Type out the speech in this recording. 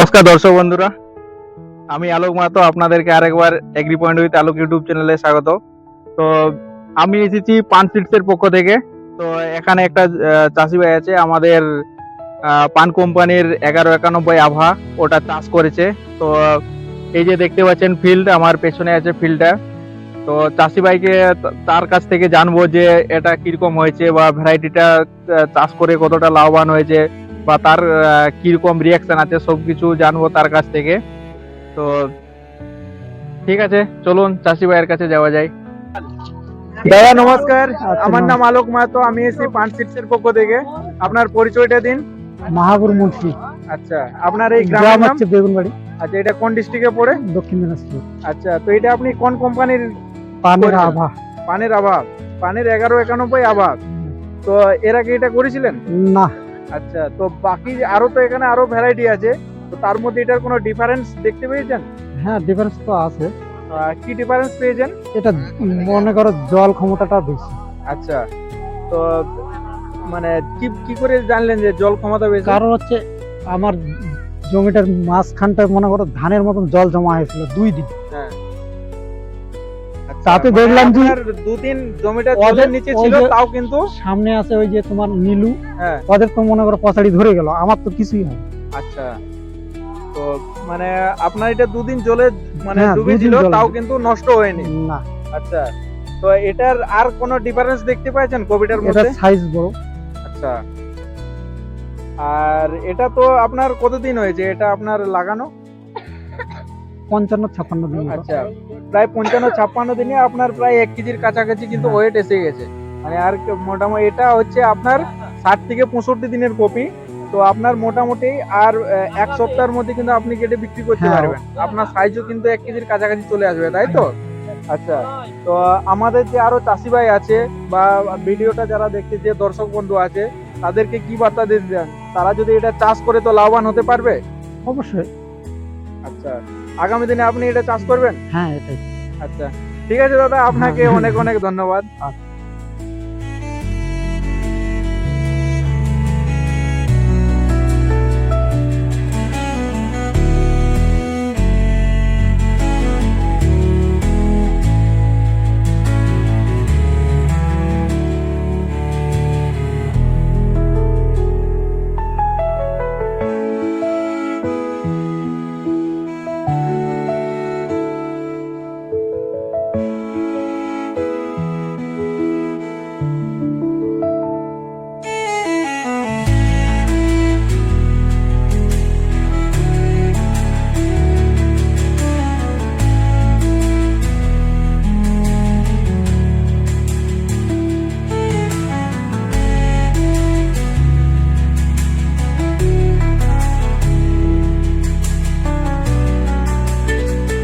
নমস্কার দর্শক বন্ধুরা। আমি আলোক মাহাতো, আপনাদেরকে আরেকবার agri point with Alok YouTube চ্যানেলে স্বাগত। তো আমি এসেছি পান সিডসের পক্ষ থেকে। তো এখানে একটা চাষি ভাই আছে, আমাদের পান কোম্পানির এগারো একানব্বই আভা, ওটা চাষ করেছে। তো এই যে দেখতে পাচ্ছেন ফিল্ড আমার পেছনে আছে ফিল্ডটা তো চাষি ভাইকে তার কাছ থেকে জানব যে এটা কীরকম হয়েছে বা ভ্যারাইটিটা চাষ করে কতটা লাভবান হয়েছে। বা তার কীরকম রিয়াকশন আছে সবকিছু জানব তার কাছ থেকে। তো ঠিক আছে চলুন চাষি ভাইয়ের কাছে যাওয়া যায় দাদা নমস্কার। আমার নাম আলোক মাহাতো আমি এসেছি পান সিটসের পক্ষ থেকে। আপনার পরিচয়টা দিন। মাহাবুর মুন্সি। আচ্ছা আপনার এই গ্রাম নাম? হচ্ছে বেগুনবাড়ি। আচ্ছা এটা কোন ডিস্ট্রিক্টে পড়ে? দক্ষিণ দিনাজপুর। আচ্ছা তো এটা আপনি কোন কোম্পানির পানের? আভা পানের আভাব। পানের এগারো একানব্বই আভাব। তো এর আগে এটা করেছিলেন? না। আচ্ছা তো বাকি আরও তো এখানে আরও ভ্যারাইটি আছে। তো তার মধ্যে এটার কোনো ডিফারেন্স দেখতে পেয়েছেন? হ্যাঁ ডিফারেন্স তো আছে। কি ডিফারেন্স পেয়েছেন? এটা মনে করো জল ক্ষমতাটা বেশি। আচ্ছা তো মানে কি কি করে জানলেন যে জল ক্ষমতা বেশি? কারণ হচ্ছে আমার জমিটার মাঝখানটা মনে করো ধানের মতন জল জমা হয়েছিল দুই দিন। আচ্ছা, তাতে মানে দেখলাম যে- দুদিন জমিটা ওদের- নিচে ছিল তাও কিন্তু সামনে আছে ওই যে তোমার নীলু হ্যাঁ। ওদের তো মনে করো পচাড়ি ধরে গেল আমার তো কিছুই হয় আচ্ছা। তো মানে আপনার এটা দুদিন জলে মানে হ্যাঁ, ডুবে ছিল তাও কিন্তু নষ্ট হয়নি। না। আচ্ছা। তো এটার আর কোনো ডিফারেন্স দেখতে পাচ্ছেন কোভিডের এটা মধ্যে? সাইজ বড়। আচ্ছা। আর এটা তো আপনার কতদিন হয়েছে? এটা আপনার লাগানো? পঞ্চান্ন ছাপ্পান্ন দিন। আচ্ছা। প্রায় পঞ্চান্ন ছাপ্পান্ন দিনে আপনার প্রায় এক কেজির কাছাকাছি কিন্তু হ্যাঁ। ওয়েট এসে গেছে। মানে আর মোটামুটি এটা হচ্ছে আপনার ষাট থেকে পঁয়ষট্টি দিনের কপি। তো আপনার মোটামুটি আর এক সপ্তাহের মধ্যে কিন্তু আপনি কেটে বিক্রি করতে হ্যাঁ। পারবেন। আপনার সাইজও কিন্তু এক কেজির কাছাকাছি চলে আসবে তাই তো? আচ্ছা তো আমাদের যে আরও চাষি ভাই আছে বা ভিডিওটা যারা দেখতে যে দর্শক বন্ধু আছে তাদেরকে কি বার্তা দিতে চান? তারা যদি এটা চাষ করে তো লাভবান হতে পারবে? অবশ্যই। আচ্ছা আগামী দিনে আপনি এটা চাষ করবেন হ্যাঁ এটাই আচ্ছা ঠিক আছে দাদা আপনাকে হ্যাঁ। অনেক অনেক ধন্যবাদ আচ্ছা।